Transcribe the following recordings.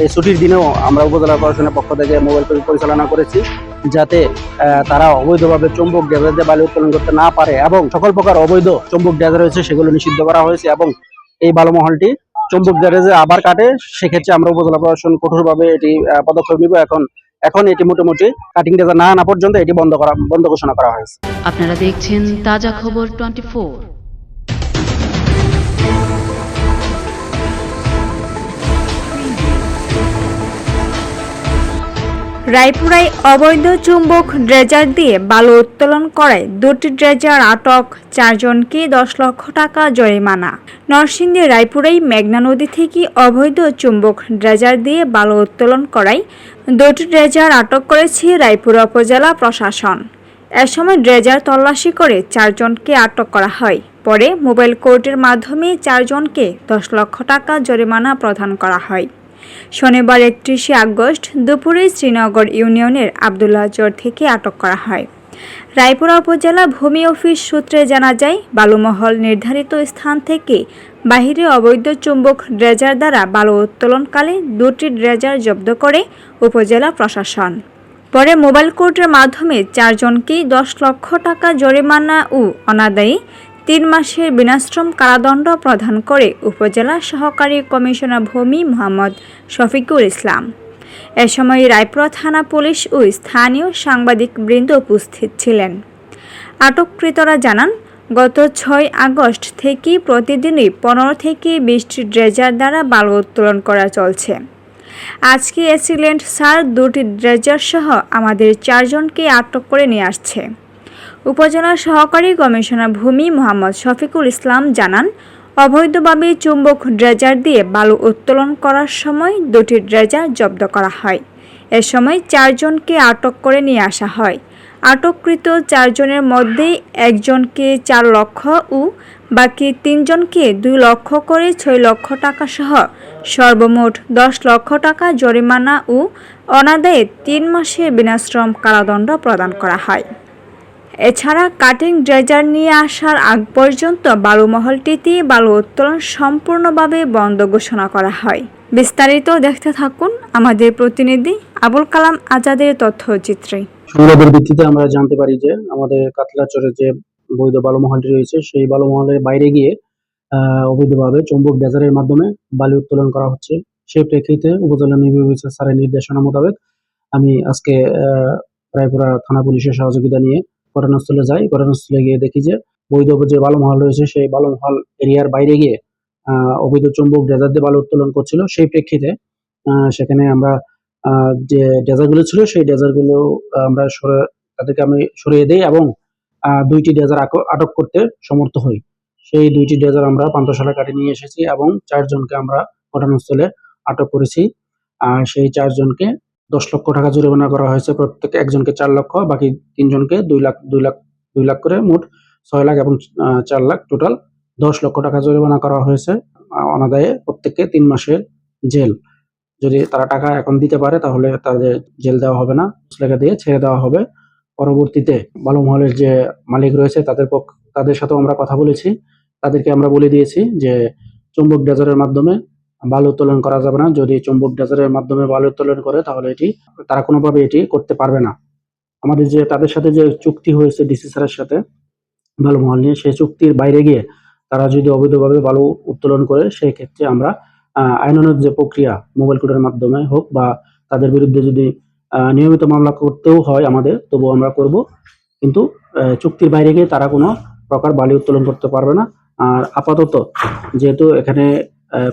এই ছুটির দিনেও আমরা উপজেলা প্রশাসনের পক্ষ থেকে মোবাইল পরি- পরিচালনা করেছি, যাতে তারা অবৈধভাবে চুম্বক দিয়ে বালি উত্তোলন করতে না পারে এবং সকল প্রকার অবৈধ চুম্বক ডেজার রয়েছে সেগুলো নিষিদ্ধ করা হয়েছে এবং এই বালু মহলটি চুম্বক ডেজারে আবার কাটে। সেক্ষেত্রে আমরা উপজেলা প্রশাসন কঠোরভাবে এটি পদক্ষেপ নিব। এখন এখন এটি মোটামুটি কাটিং ডেজার না আনা পর্যন্ত এটি বন্ধ করা, বন্ধ ঘোষণা করা হয়েছে। আপনারা দেখছেন তাজা খবর টোয়েন্টি রায়পুরায় অবৈধ চুম্বক ড্রেজার দিয়ে বালু উত্তোলন করায় দুটি ড্রেজার আটক, চারজনকে দশ লক্ষ টাকা জরিমানা। নরসিংদী রায়পুরাই মেঘনা নদী থেকে অবৈধ চুম্বক ড্রেজার দিয়ে বালু উত্তোলন করায় দুটি ড্রেজার আটক করেছে রায়পুরা উপজেলা প্রশাসন। এ সময় ড্রেজার তল্লাশি করে চারজনকে আটক করা হয়। পরে মোবাইল কোর্টের মাধ্যমে চারজনকে দশ লক্ষ টাকা জরিমানা প্রদান করা হয়। শনিবার একত্রিশে আগস্ট দুপুরে শ্রীনগর ইউনিয়নের আবদুল্লাহ চর থেকে আটক করা হয়। রায়পুরা উপজেলা ভূমি অফিস সূত্রে জানা যায়, বালুমহল নির্ধারিত স্থান থেকে বাহিরে অবৈধ চুম্বক ড্রেজার দ্বারা বালু উত্তোলনকালে দুটি ড্রেজার জব্দ করে উপজেলা প্রশাসন। পরে মোবাইল কোর্টের মাধ্যমে চারজনকেই দশ লক্ষ টাকা জরিমানা ও অনাদায়ী তিন মাসের বিনাশ্রম কারাদণ্ড প্রদান করে উপজেলা সহকারী কমিশনার ভূমি মোহাম্মদ শফিকুল ইসলাম। এ সময় রায়পুরা থানা পুলিশ ও স্থানীয় সাংবাদিক বৃন্দ উপস্থিত ছিলেন। আটককৃতরা জানান, গত ছয় আগস্ট থেকে প্রতিদিনই পনেরো থেকে বিশটি ড্রেজার দ্বারা বালু উত্তোলন করা চলছে। আজকে অ্যাসিলেন্ট স্যার দুটি ড্রেজার সহ আমাদের চারজনকে আটক করে নিয়ে আসছে। উপজেলা সহকারী কমিশনার ভূমি মোহাম্মদ শফিকুল ইসলাম জানান, অবৈধভাবে চুম্বক ড্রেজার দিয়ে বালু উত্তোলন করার সময় দুটি ড্রেজার জব্দ করা হয়। এ সময় চারজনকে আটক করে নিয়ে আসা হয়। আটককৃত চারজনের মধ্যে একজনকে চার লক্ষ ও বাকি তিনজনকে দুই লক্ষ করে ছয় লক্ষ টাকা সহ সর্বমোট দশ লক্ষ টাকা জরিমানা ও অনাদায়ে তিন মাসের বিনাশ্রম কারাদণ্ড প্রদান করা হয়। এছাড়া কাটিং ড্রেজার নিয়ে আসার আগ পর্যন্ত বালুমহলটিতে বালু উত্তোলন সম্পূর্ণভাবে বন্ধ ঘোষণা করা হয়। বিস্তারিত দেখতে থাকুন আমাদের প্রতিনিধি আবুল কালাম আজাদের তথ্যচিত্রে। সংবাদের ভিত্তিতে আমরা জানতে পারি যে আমাদের কাতলাচরের যে বৈধ বালুমহলটি রয়েছে, সেই বালুমহলের বাইরে গিয়ে অবৈধভাবে চুম্বক ডেজারের মাধ্যমে বালি উত্তোলন করা হচ্ছে। সেই প্রেক্ষিতে উপজেলা নির্বাহী স্যারের নির্দেশনা মোতাবেক আমি আজকে রায়পুরা থানা পুলিশের সহযোগিতা নিয়ে ঘটনাস্থলে যাই। ঘটনাস্থলে গিয়ে দেখি যে বৈধ যে বালুমহল রয়েছে, সেই বালুমহল এরিয়ার বাইরে গিয়ে অবৈধ চুম্বক ডেজার দিয়ে বালু উত্তোলন করছিল। সেই প্রেক্ষিতে সেখানে আমরা যে ডেজারগুলো ছিল, সেই ডেজারগুলো আমরা সরে, তাদেরকে আমি সরিয়ে দিই এবং দুইটি ডেজার আটক করতে সমর্থ হই। সেই দুইটি ডেজার আমরা পান্তশালা কাটে নিয়ে এসেছি এবং চারজনকে আমরা ঘটনাস্থলে আটক করেছি। আর সেই চারজনকে দশ লক্ষ টাকা জরিমানা করা হয়েছে প্রত্যেক একজনকে চার লক্ষ, বাকি তিনজনকে দুই লাখ দুই লাখ দুই লাখ করে মোট ছয় লাখ এবং চার লাখ টোটাল দশ লক্ষ টাকা জরিমানা করা হয়েছে অনাদায়ে প্রত্যেককে তিন মাসের জেল। যদি তারা টাকা এখন দিতে পারে তাহলে তাদের জেল দেওয়া হবে না লেখা দিয়ে ছেড়ে দেওয়া হবে। পরবর্তীতে বালুমহলের যে মালিক রয়েছে তাদের পক্ষ, তাদের সাথেও আমরা কথা বলেছি। তাদেরকে আমরা বলে দিয়েছি যে চুম্বক ডেজারের মাধ্যমে বালু উত্তোলন করা যাবে না। যদি চুম্বক ডেজারের মাধ্যমে বালু উত্তোলন করে, তাহলে এটি, তারা কোনোভাবে এটি করতে পারবে না। আমাদের যে, তাদের সাথে যে চুক্তি হয়েছে ডিসি স্যারের সাথে বালুমহল নিয়ে, সেই চুক্তির বাইরে গিয়ে তারা যদি অবৈধভাবে বালু উত্তোলন করে, সেই ক্ষেত্রে আমরা আইনানুগ যে প্রক্রিয়া মোবাইল কোর্টের মাধ্যমে হোক বা তাদের বিরুদ্ধে যদি নিয়মিত মামলা করতেও হয় আমাদের তবুও আমরা করব। কিন্তু চুক্তির বাইরে গিয়ে তারা কোনো প্রকার বালি উত্তোলন করতে পারবে না। আর আপাতত যেহেতু এখানে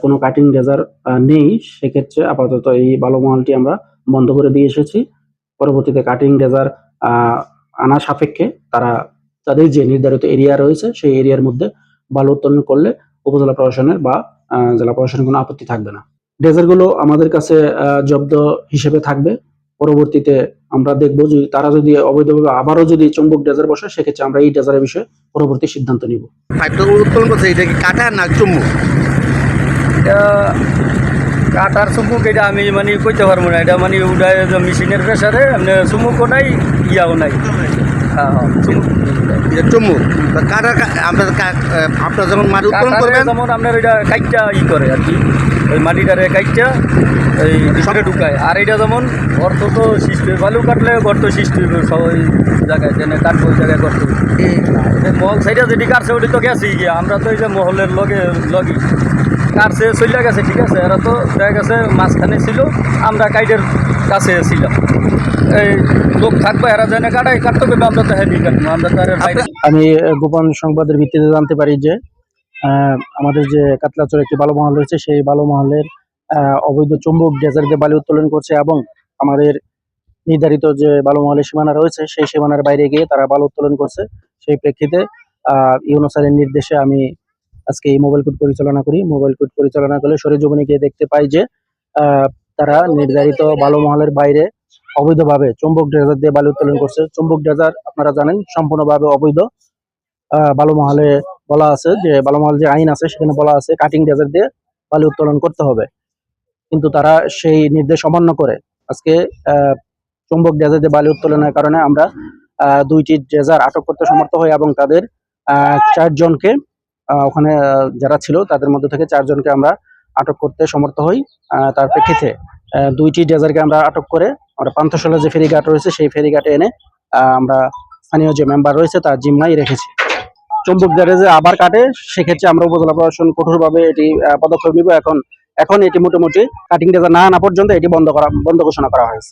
কোনো কাটিং ডেজার নেই, সেক্ষেত্রে আপাতত এই বালুমহলটি আমরা বন্ধ করে দিয়ে এসেছি। পরবর্তীতে কাটিং ডেজার আনা সাপেক্ষে তারা তাদের যে নির্ধারিত এরিয়া রয়েছে, সেই এরিয়ার মধ্যে বালু উত্তোলন করলে উপজেলা প্রশাসনের বা জেলা প্রশাসনের কোনো আপত্তি থাকবে না। ডেজারগুলো আমাদের কাছে জব্দ হিসেবে থাকবে। পরবর্তীতে আমরা দেখব যে তারা যদি অবৈধভাবে আবারও যদি চুম্বক ডেজার বসে সেক্ষেত্রে আমরা এই ডেজারের বিষয়ে পরবর্তী সিদ্ধান্ত নিব। উত্তোলন করছে, এটা কি কাটা না চুম্বু এটা কাটার চুমুক এটা আমি মানে কইতে পারব না। এটা মানে উঠায় যে মেশিনের প্রেসারে চুমুকও নাই ইয়াও নাই। হ্যাঁ হ্যাঁ, চুমুক। তা আপনার আপনার যখন মাটি উত্তোলন করবেন? যেমন আপনার এটা কাইটটা ই করে আর কি। ওই মাটিটারে কাইটটা এই ভিতরে ঢুকায়। আর এটা যেমন গর্ত তো সৃষ্টি হয় বালু কাটলে গর্ত সৃষ্টি হবে সব ওই জায়গায় যেন কাটবো ওই জায়গায় সাইডে যেটি কাটছে ওটি তো গেছি গিয়ে। আমরা তো এই যে মহলের লগে লগি। কাটছে চলে গেছে ঠিক আছে? এরা তো দেখা গেছে মাঝখানে ছিল আমরা কাইডের কাছে ছিলাম। এই লোক থাকবে এরা যেন কাটাই কাটতে হবে আমরা তো হ্যাঁ কাটবো আমরা তো বাইরে আমি গোপন সংবাদের ভিত্তিতে জানতে পারি যে আহ, আমাদের যে কাতলাচর একটি বালু মহল রয়েছে সেই বালু মহলের আহ, অবৈধ চুম্বক ডেজার দিয়ে বালি উত্তোলন করছে এবং আমাদের নির্ধারিত যে বালু মহলের সীমানা রয়েছে সেই সীমানার বাইরে গিয়ে তারা বালু উত্তোলন করছে। সেই প্রেক্ষিতে আহ, ইউনো স্যারের নির্দেশে আমি আজকে এই মোবাইল কোড পরিচালনা করি। মোবাইল কোড পরিচালনা করলে সরেজমিনে গিয়ে দেখতে পাই যে তারা নির্ধারিত বালু মহলের বাইরে অবৈধভাবে চুম্বক ড্রেজার দিয়ে বালু উত্তোলন করছে। চুম্বক ড্রেজার আপনারা জানেন সম্পূর্ণভাবে অবৈধ। বালু মহলে বলা আছে যে বালু মহল যে আইন আছে সেখানে বলা আছে কাটিং ড্রেজার দিয়ে বালু উত্তোলন করতে হবে। কিন্তু তারা সেই নির্দেশ অমান্য করে। আজকে চুম্বক ড্রেজার বালু উত্তোলনের কারণে আমরা দুইটি ড্রেজার আটক করতে সমর্থ হই এবং তাদের চারজনকে ওখানে যারা ছিল তাদের মধ্যে থেকে চারজনকে আমরা আটক করতে সমর্থ হই। তার প্রেক্ষিতে দুইটি ড্রেজারকে আমরা আটক করে আমরা পান্থশালা যে ফেরিঘাট রয়েছে সেই ফেরিঘাটে এনে আমরা স্থানীয় যে মেম্বার রয়েছে তার জিম্মাই রেখেছি। চুম্বক গ্যারেজে আবার কাটে, সেক্ষেত্রে আমরা উপজেলা প্রশাসন কঠোরভাবে এটি পদক্ষেপ নিব। এখন এখন এটি মোটামুটি কাটিং ডেজা না আনা পর্যন্ত এটি বন্ধ করা বন্ধ ঘোষণা করা হয়েছে।